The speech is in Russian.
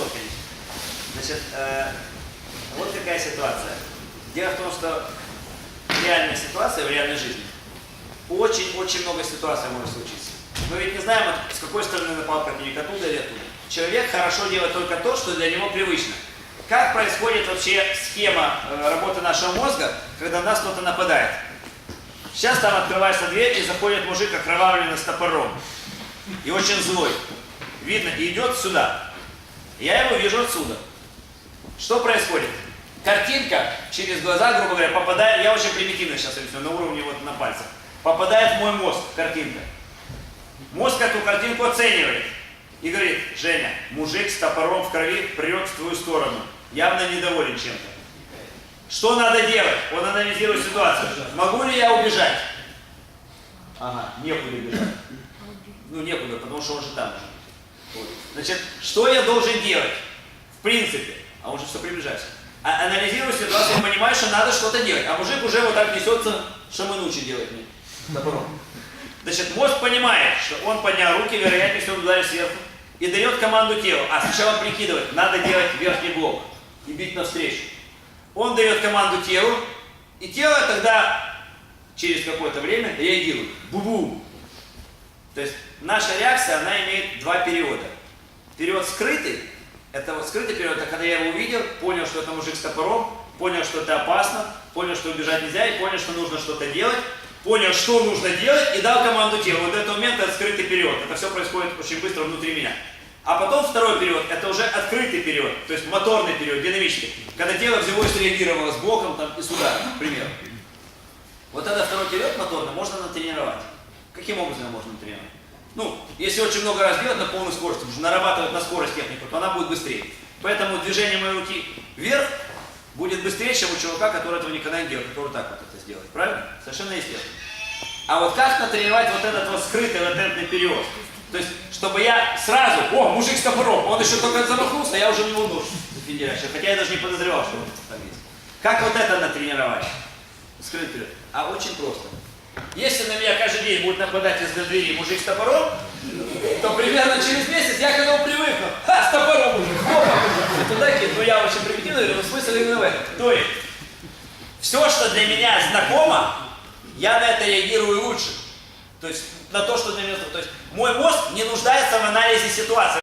конечно. Значит, э, вот какая ситуация. Дело в том, что в реальной ситуации, в реальной жизни, очень-очень много ситуаций может случиться. Мы ведь не знаем, с какой стороны напал противник, оттуда или оттуда. Человек хорошо делает только то, что для него привычно. Как происходит вообще схема э, работы нашего мозга, когда на нас кто-то нападает? Сейчас там открывается дверь и заходит мужик окровавленный с топором. И очень злой. Видно, и идет сюда. Я его вижу отсюда. Что происходит? Картинка через глаза, грубо говоря, попадает, я очень примитивно сейчас рисую, на уровне вот на пальцах, попадает в мой мозг картинка. Мозг эту картинку оценивает и говорит, Женя, мужик с топором в крови прет в твою сторону, явно недоволен чем-то. Что надо делать? Он анализирует ситуацию. Могу ли я убежать? Ага, некуда бежать. Ну, некуда, потому что он же там же. Вот. Значит, что я должен делать? В принципе, а он же все приближается. А, анализирую ситуацию, понимаю, что надо что-то делать. А мужик уже вот так несется, шаманучи делает мне. Топором. Значит, мозг понимает, что он поднял руки, вероятнее всего ударит сверху, и дает команду телу. А сначала прикидывает, надо делать верхний блок и бить навстречу. Он дает команду телу, и тело тогда через какое-то время реагирует. Бу-бум. То есть наша реакция, она имеет два периода. Период скрытый, это вот скрытый период, это когда я его увидел, понял, что это мужик с топором, понял, что это опасно, понял, что убежать нельзя, и понял, что нужно что-то делать, понял, что нужно делать, и дал команду телу. Вот этот момент это скрытый период. Это все происходит очень быстро внутри меня. А потом второй период, это уже открытый период, то есть моторный период, динамический, когда тело взяло и среагировало с боком там, и с ударом, к примеру. Вот это второй период моторный можно натренировать. Каким образом его можно натренировать? Ну, если очень много раз делать на полной скорости, потому что нарабатывать на скорость технику, то она будет быстрее. Поэтому движение моей руки вверх будет быстрее, чем у чувака, который этого никогда не делал, который так вот это сделает. Правильно? Совершенно естественно. А вот как натренировать вот этот вот скрытый латентный период? То есть, чтобы я сразу, о, мужик с топором, он еще только замахнулся, а я уже не нож федерящий, хотя я даже не подозревал, что он там есть. Как вот это натренировать? Скрытый период. А очень просто. Если на меня каждый день будет нападать из двери мужик с топором, то примерно через месяц я к этому привыкну. Ха, с топором мужик, хопа! И туда. Ну я очень примитивно говорю, но смысл именно в этом. То есть, все, что для меня знакомо, я на это реагирую лучше. То есть, на то, что для меня... То есть, мой мозг не нуждается в анализе ситуации.